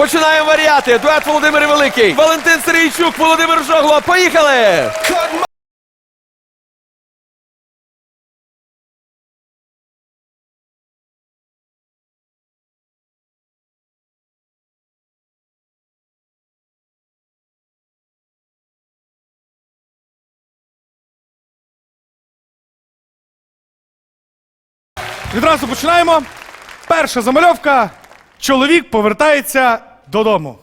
Починаємо варіати. Дует Володимир Великий. Валентин Сергійчук, Володимир Жогло. Поїхали! Відразу починаємо. Перша замальовка. Чоловік повертається додому.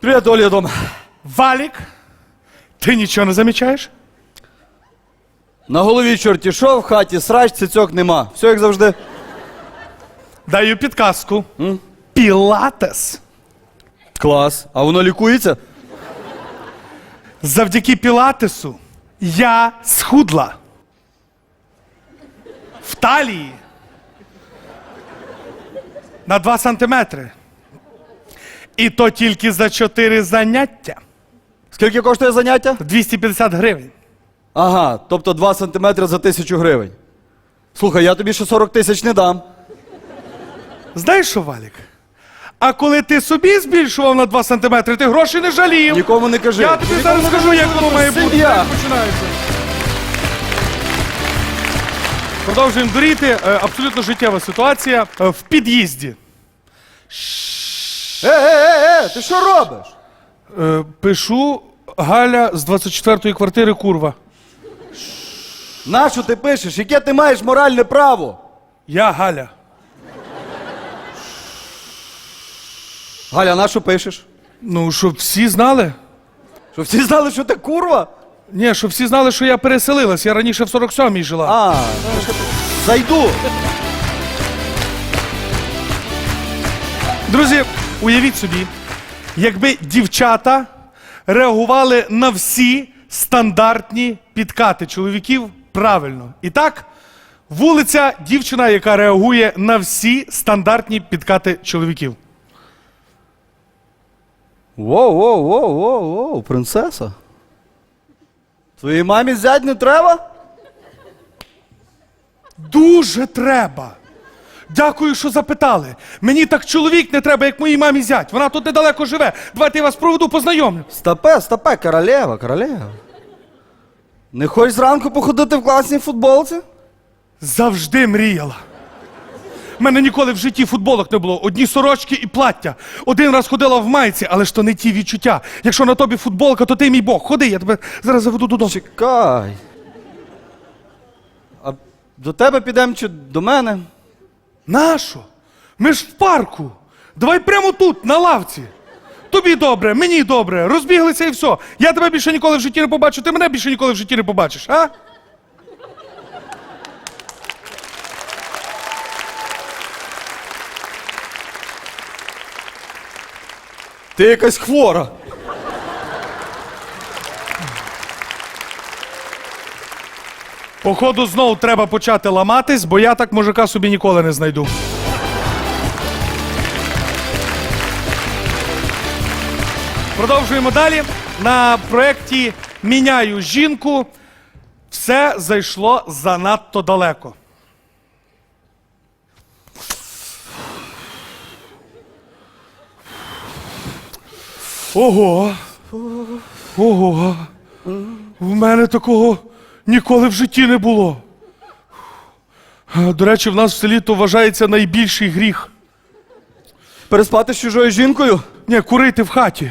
Привіт, Оля, дома. Валік. Ти нічого не замічаєш? На голові чорті що, в хаті срач, цицьок нема. Все як завжди. Даю підказку. Пілатес. Клас. А воно лікується? Завдяки пілатесу я схудла. В талії. На 2 сантиметри. І то тільки за 4 заняття. Скільки коштує заняття? 250 гривень. Ага, тобто 2 сантиметри за тисячу гривень. Слухай, я тобі ще 40 тисяч не дам. Знаєш що, Валік? А коли ти собі збільшував на 2 сантиметри, ти грошей не жалів. Нікому не кажи. Я тобі зараз скажу, як воно має бути. Сім'я. Як починається. Продовжуємо дуріти. Е, Абсолютно життєва ситуація. Е, В під'їзді. Е, е, е, е, ти що робиш? Е, Пишу Галя з 24-ї квартири курва. Нащо ти пишеш? Яке ти маєш моральне право? Я Галя. Галя, на що пишеш? Ну, щоб всі знали. Щоб всі знали, що ти курва? Ні, щоб всі знали, що я переселилась. Я раніше в 47-й жила. А, зайду. Друзі, уявіть собі, якби дівчата реагували на всі стандартні підкати чоловіків правильно. І так, вулиця дівчина, яка реагує на всі стандартні підкати чоловіків. Воу, воу, воу, воу, воу, принцеса. Твоїй мамі зять не треба? Дуже треба. Дякую, що запитали. Мені так чоловік не треба, як моїй мамі зять. Вона тут недалеко живе. Давайте я вас проведу, познайомлю. Стопе, стопе, королева, королева. Не хочеш зранку походити в класній футболці? Завжди мріяла. У мене ніколи в житті футболок не було. Одні сорочки і плаття. Один раз ходила в майці, але ж то не ті відчуття. Якщо на тобі футболка, то ти мій Бог. Ходи, я тебе зараз заведу додому. Чекай. А до тебе підемо чи до мене? Нащо? Ми ж в парку. Давай прямо тут, на лавці. Тобі добре, мені добре. Розбіглися і все. Я тебе більше ніколи в житті не побачу, ти мене більше ніколи в житті не побачиш, а? Ти якась хвора. Походу, знову треба почати ламатись, бо я так мужика собі ніколи не знайду. Продовжуємо далі. На проєкті Міняю жінку. Все зайшло занадто далеко. Ого. Ого. В мене такого ніколи в житті не було. До речі, в нас в селі то вважається найбільший гріх. Переспати з чужою жінкою? Ні, курити в хаті.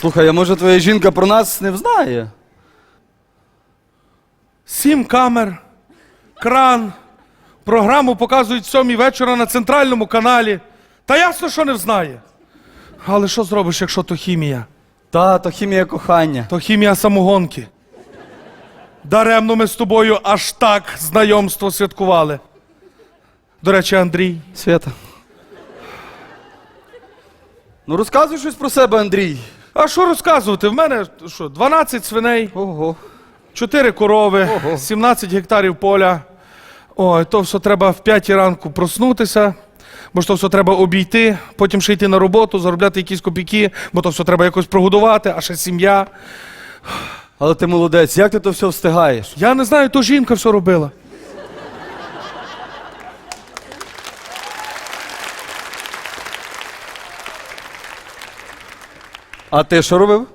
Слухай, а може твоя жінка про нас не знає? Сім камер, кран. Програму показують сьомій вечора на центральному каналі. Та ясно, що не знає. Але що зробиш, якщо то хімія? Та, то хімія кохання. То хімія самогонки. Даремно ми з тобою аж так знайомство святкували. До речі, Андрій. Свята. Ну розказуй щось про себе, Андрій. А що розказувати? В мене що, 12 свиней, Ого. 4 корови, Ого. 17 гектарів поля. Ой, то все треба в 5 ранку проснутися, бо ж то все треба обійти, потім ще йти на роботу, заробляти якісь копійки, бо то все треба якось прогодувати, а ще сім'я. Але ти молодець, як ти то все встигаєш? Я не знаю, то жінка все робила. А ти що робив?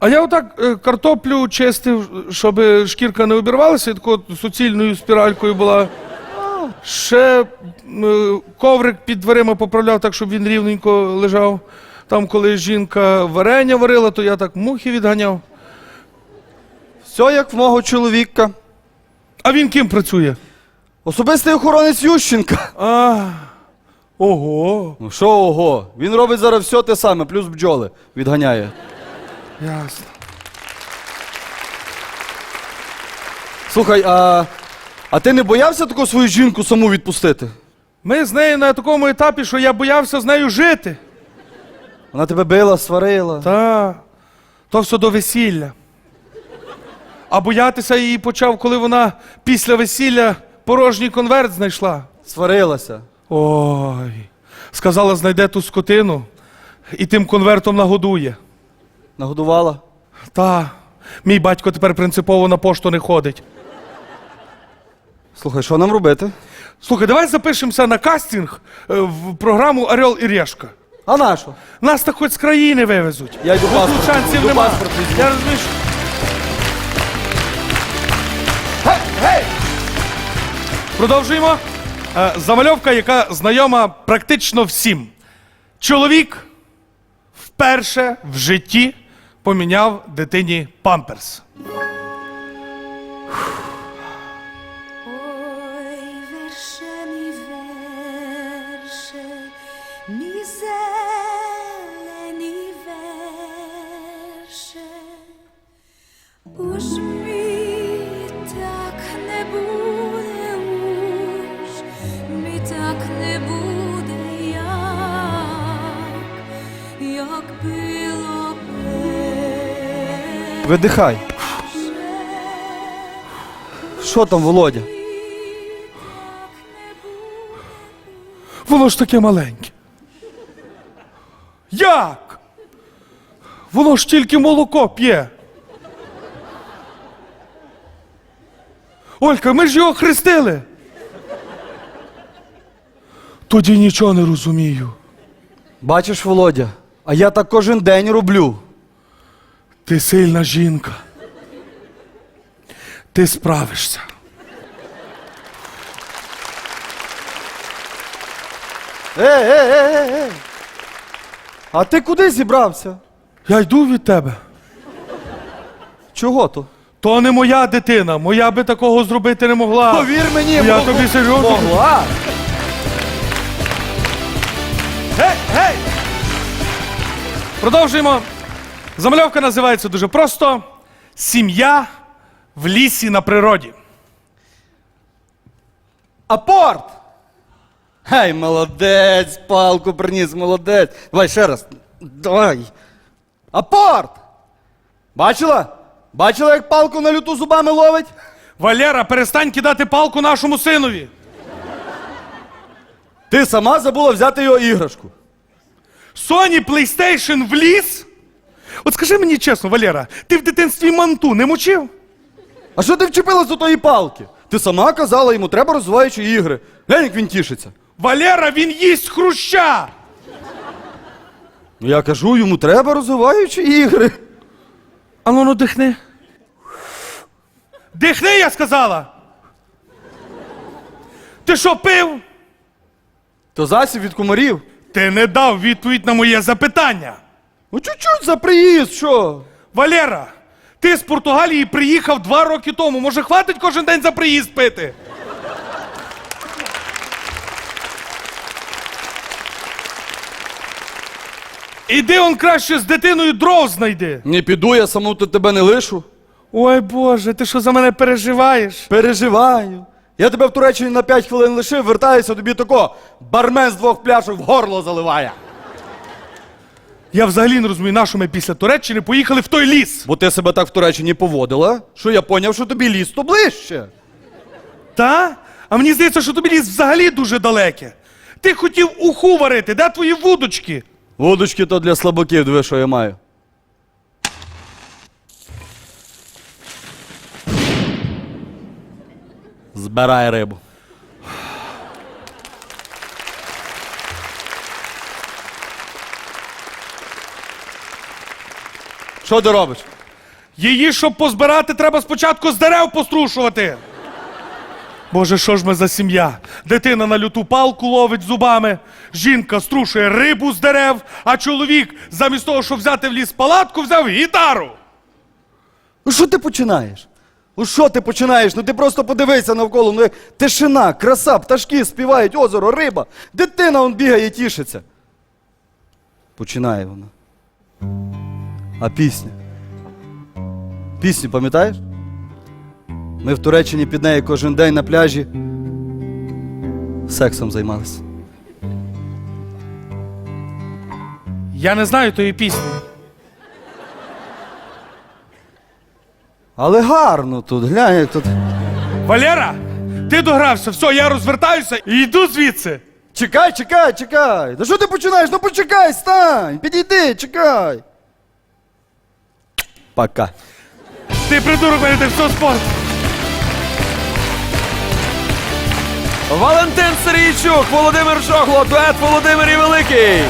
А я отак е, картоплю чистив, щоб шкірка не обірвалася, і такою суцільною спіралькою була. Ще е, коврик під дверима поправляв так, щоб він рівненько лежав. Там, коли жінка варення варила, то я так мухи відганяв. Все як в мого чоловіка. А він ким працює? Особистий охоронець Ющенка. А, ого, Ну що ого? Він робить зараз все те саме, плюс бджоли відганяє. ясно. Слухай, а, а ти не боявся таку свою жінку саму відпустити? Ми з нею на такому етапі, що я боявся з нею жити. Вона тебе била, сварила. Та, то все до весілля. А боятися її почав, коли вона після весілля порожній конверт знайшла. Сварилася. Ой. Сказала, знайде ту скотину і тим конвертом нагодує. Нагодувала. Та, мій батько тепер принципово на пошту не ходить. Слухай, що нам робити? Слухай, давай запишемося на кастинг е, в програму Орел і Решка. А на що? Нас так хоч з країни вивезуть. Я йду тут паспорт шансів нема. паспорт візьму. Я розумію, що- Продовжуємо. Е, Замальовка, яка знайома практично всім. Чоловік вперше в житті поміняв дитині памперс. Видихай. Що там, Володя? Воно ж таке маленьке. Як? Воно ж тільки молоко п'є. Олька, ми ж його хрестили. Тоді нічого не розумію. Бачиш, Володя, а я так кожен день роблю. Ти сильна жінка. Ти справишся. Е, е, е, е, е. А ти куди зібрався? Я йду від тебе. Чого то? То не моя дитина. Моя би такого зробити не могла. Повір мені, Я мог- тобі серйозно. Могла. Гей, гей! Продовжуємо. Замальовка називається дуже просто: Сім'я в лісі на природі. Апорт! Гей, молодець, палку приніс, молодець. Давай ще раз. Давай. Апорт! Бачила? Бачила, як палку на люту зубами ловить? Валера, перестань кидати палку нашому синові. Ти сама забула взяти його іграшку. Sony PlayStation в ліс? От скажи мені чесно, Валера, ти в дитинстві манту не мучив? А що ти вчепилась до тої палки? Ти сама казала йому, треба розвиваючі ігри. Глянь, як він тішиться. Валера, він їсть хруща! Ну я кажу, йому треба розвиваючі ігри. А ну ну дихни. Дихни, я сказала. Ти що пив? То засіб від комарів. Ти не дав відповідь на моє запитання. Ну чуть-чуть за приїзд, що? Валера, ти з Португалії приїхав два роки тому. Може, хватить кожен день за приїзд пити? Іди он краще з дитиною дров знайди. Не піду, я саму тут тебе не лишу. Ой Боже, ти що за мене переживаєш? Переживаю. Я тебе в Туреччині на 5 хвилин лишив, вертаюся тобі тако. Бармен з двох пляшок в горло заливає. Я взагалі не розумію, на що ми після Туреччини поїхали в той ліс. Бо ти себе так в Туреччині поводила, що я поняв, що тобі ліс то ближче. Та? А мені здається, що тобі ліс взагалі дуже далеке. Ти хотів уху варити, де твої вудочки? Водочки то для слабаків, диви, що я маю. Збирай рибу. Що ти робиш? Її, щоб позбирати, треба спочатку з дерев пострушувати. Боже, що ж ми за сім'я? Дитина на люту палку ловить зубами, жінка струшує рибу з дерев, а чоловік, замість того, щоб взяти в ліс палатку, взяв гітару. Ну що ти починаєш? Ну що ти починаєш? Ну ти просто подивися навколо. Ну як тишина, краса, пташки співають, озеро, риба. Дитина он бігає тішиться. Починає вона. А пісня? Пісню пам'ятаєш? Ми в Туреччині під нею кожен день на пляжі сексом займалися. Я не знаю тої пісні. Але гарно тут, глянь, як тут. Валера, ти догрався, все, я розвертаюся і йду звідси. Чекай, чекай, чекай. Да що ти починаєш? Ну почекай, стань, підійди, чекай. Пока. Ти придурок мене, ти все спорт. Валентин Сергійчук, Володимир Шогло, дует Володимир і Великий.